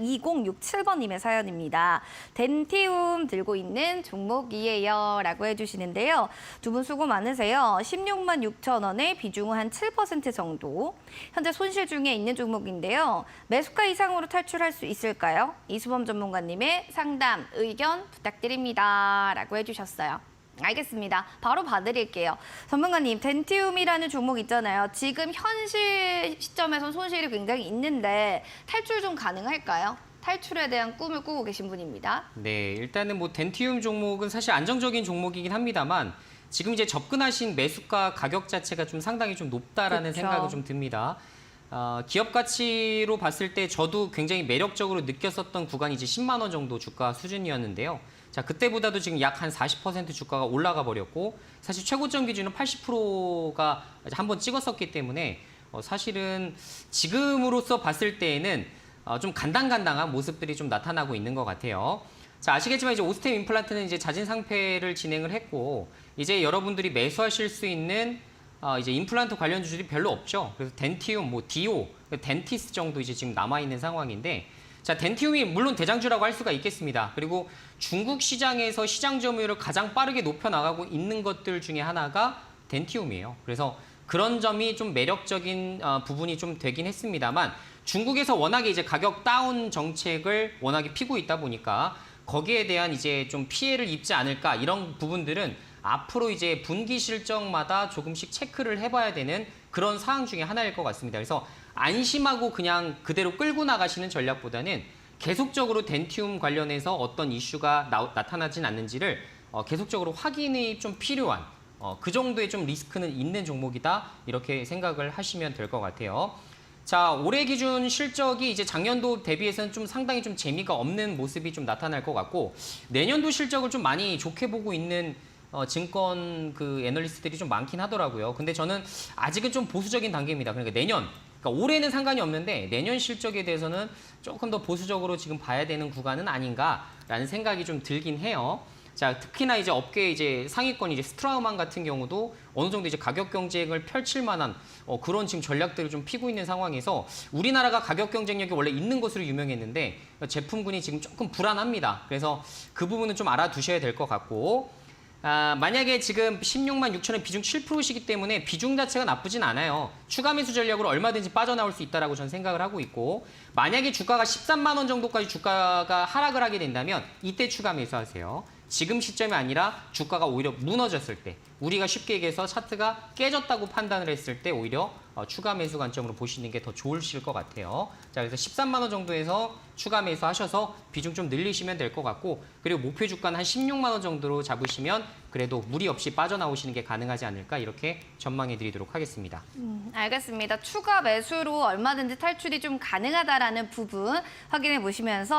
2067번님의 사연입니다. 덴티움 들고 있는 종목이에요. 라고 해주시는데요. 두 분 수고 많으세요. 16만 6천 원에 비중은 한 7% 정도. 현재 손실 중에 있는 종목인데요. 매수가 이상으로 탈출할 수 있을까요? 이수범 전문가님의 상담, 의견 부탁드립니다. 라고 해주셨어요. 알겠습니다. 바로 봐드릴게요. 전문가님, 덴티움이라는 종목 있잖아요. 지금 현실 시점에선 손실이 굉장히 있는데 탈출 좀 가능할까요? 탈출에 대한 꿈을 꾸고 계신 분입니다. 네, 일단은 뭐 덴티움 종목은 사실 안정적인 종목이긴 합니다만 지금 이제 접근하신 매수가 가격 자체가 좀 상당히 좀 높다라는 그쵸. 생각이 좀 듭니다. 어, 기업 가치로 봤을 때 저도 굉장히 매력적으로 느꼈었던 구간이 이제 10만 원 정도 주가 수준이었는데요. 자, 그때보다도 지금 약 한 40% 주가가 올라가 버렸고 사실 최고점 기준은 80%가 한 번 찍었었기 때문에 어, 사실은 지금으로서 봤을 때에는 어, 좀 간당간당한 모습들이 좀 나타나고 있는 것 같아요. 자, 아시겠지만 이제 오스템 임플란트는 이제 자진 상패를 진행을 했고 이제 여러분들이 매수하실 수 있는 어, 이제 임플란트 관련 주들이 별로 없죠. 그래서 덴티움, 뭐 디오, 덴티스 정도 이제 지금 남아 있는 상황인데 자, 덴티움이 물론 대장주라고 할 수가 있겠습니다. 그리고 중국 시장에서 시장 점유율을 가장 빠르게 높여 나가고 있는 것들 중에 하나가 덴티움이에요. 그래서 그런 점이 좀 매력적인 어, 부분이 좀 되긴 했습니다만 중국에서 워낙에 이제 가격 다운 정책을 워낙에 피고 있다 보니까 거기에 대한 이제 좀 피해를 입지 않을까 이런 부분들은 앞으로 이제 분기 실적마다 조금씩 체크를 해봐야 되는 그런 사항 중에 하나일 것 같습니다. 그래서 안심하고 그냥 그대로 끌고 나가시는 전략보다는 계속적으로 덴티움 관련해서 어떤 이슈가 나, 나타나진 않는지를 어, 계속적으로 확인이 좀 필요한 어, 그 정도의 좀 리스크는 있는 종목이다 이렇게 생각을 하시면 될 것 같아요. 자, 올해 기준 실적이 이제 작년도 대비해서는 좀 상당히 좀 재미가 없는 모습이 좀 나타날 것 같고 내년도 실적을 좀 많이 좋게 보고 있는 어, 증권 그 애널리스트들이 좀 많긴 하더라고요. 근데 저는 아직은 좀 보수적인 단계입니다. 그러니까 내년 그러니까 올해는 상관이 없는데 내년 실적에 대해서는 조금 더 보수적으로 지금 봐야 되는 구간은 아닌가라는 생각이 좀 들긴 해요. 자, 특히나 이제 업계 이제 상위권 이제 스트라우만 같은 경우도 어느 정도 이제 가격 경쟁을 펼칠 만한 어, 그런 지금 전략들을 좀 피고 있는 상황에서 우리나라가 가격 경쟁력이 원래 있는 것으로 유명했는데 제품군이 지금 조금 불안합니다. 그래서 그 부분은 좀 알아두셔야 될 것 같고 아, 만약에 지금 16만 6천 원 비중 7%시기 때문에 비중 자체가 나쁘진 않아요. 추가 매수 전략으로 얼마든지 빠져나올 수 있다라고 저는 생각을 하고 있고 만약에 주가가 13만 원 정도까지 주가가 하락을 하게 된다면 이때 추가 매수하세요. 지금 시점이 아니라 주가가 오히려 무너졌을 때 우리가 쉽게 얘기해서 차트가 깨졌다고 판단을 했을 때 오히려 어, 추가 매수 관점으로 보시는 게 더 좋으실 것 같아요. 자, 그래서 13만 원 정도에서 추가 매수 하셔서 비중 좀 늘리시면 될 것 같고 그리고 목표 주가는 한 16만 원 정도로 잡으시면 그래도 무리 없이 빠져나오시는 게 가능하지 않을까 이렇게 전망해 드리도록 하겠습니다. 음, 알겠습니다. 추가 매수로 얼마든지 탈출이 좀 가능하다라는 부분 확인해 보시면서